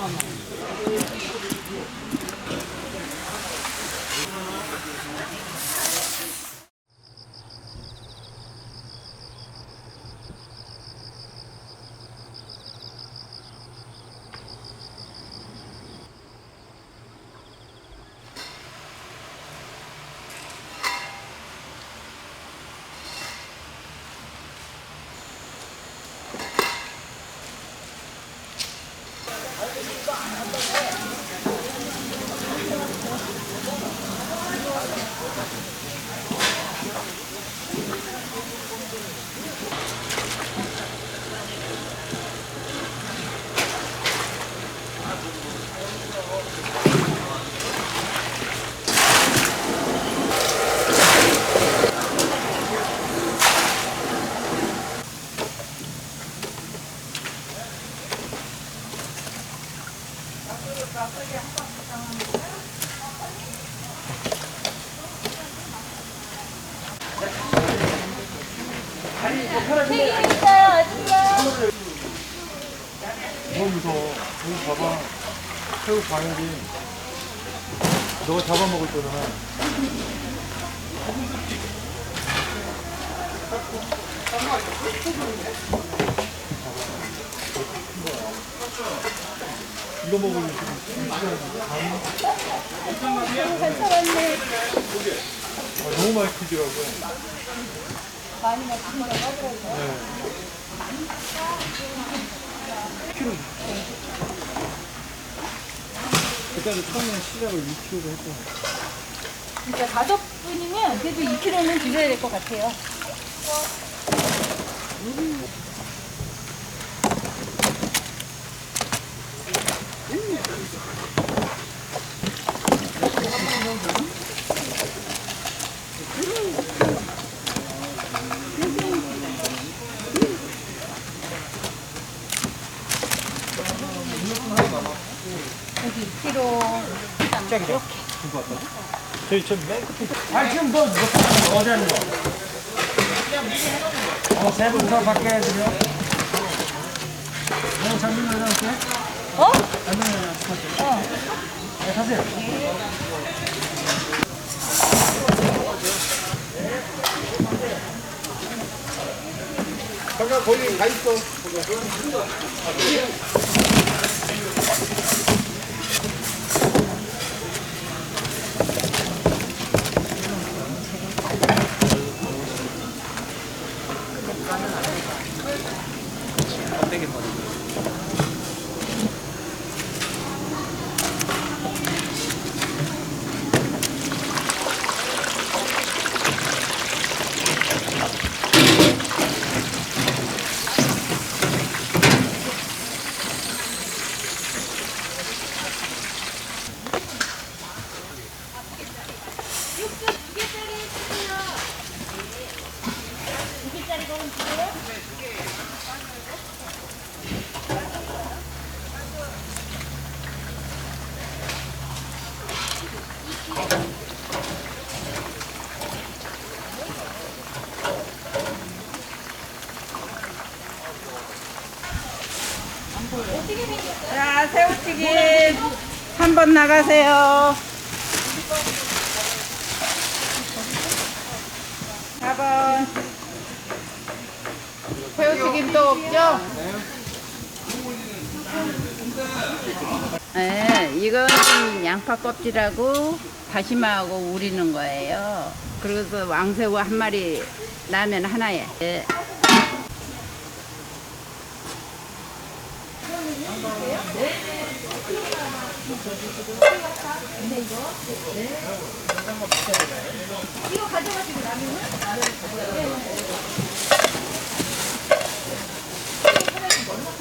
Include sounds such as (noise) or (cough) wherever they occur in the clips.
まあまあ。너무 무서워. 여기 봐봐. 새우 과일이. 너가 잡아먹을 거잖아. 이거 먹으면 지금 아, 너무 많이 크더라고요. 많이 맞춘다고 하더라고요. 키로. 그때도 처음에 시작을 2kg로 했고. 진짜 다섯 분이면 그래도 2kg는 드셔야 될 것 같아요. 음. 1kg 이렇게. 저희 좀 맨. 아 지금 뭐 어제는 뭐. 뭐 어 세분 더 받게 해드려. 네, 어 잠깐 내려올게. 어? 잠깐 내려올게. 어. 네 사세요. 잠깐 거기 가 있어. 자, 새우튀김 한 번 나가세요. 4번. 새우튀김 또 없죠? 네, 이건 양파 껍질하고 다시마하고 우리는 거예요. 그래서 왕새우 한 마리 라면 하나에. 네.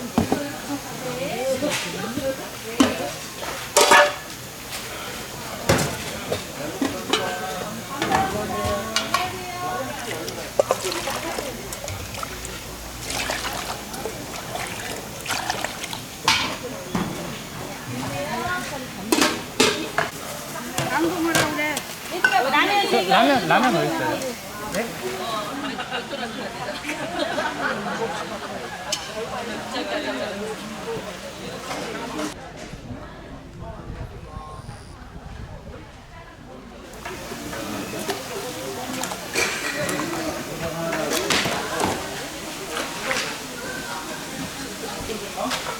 앙금으로 라면 라면 어딨어요? 네? 어?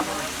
떨어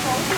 너무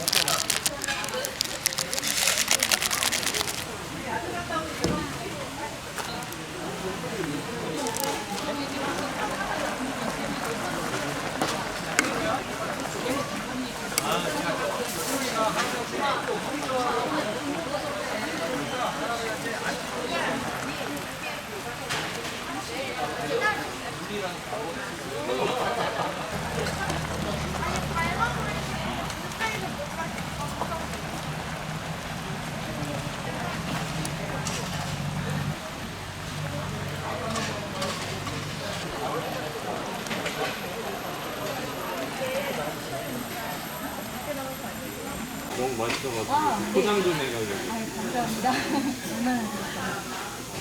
맛있어가지고 포장 좀 해가지고 감사합니다. (laughs)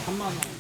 3만 원.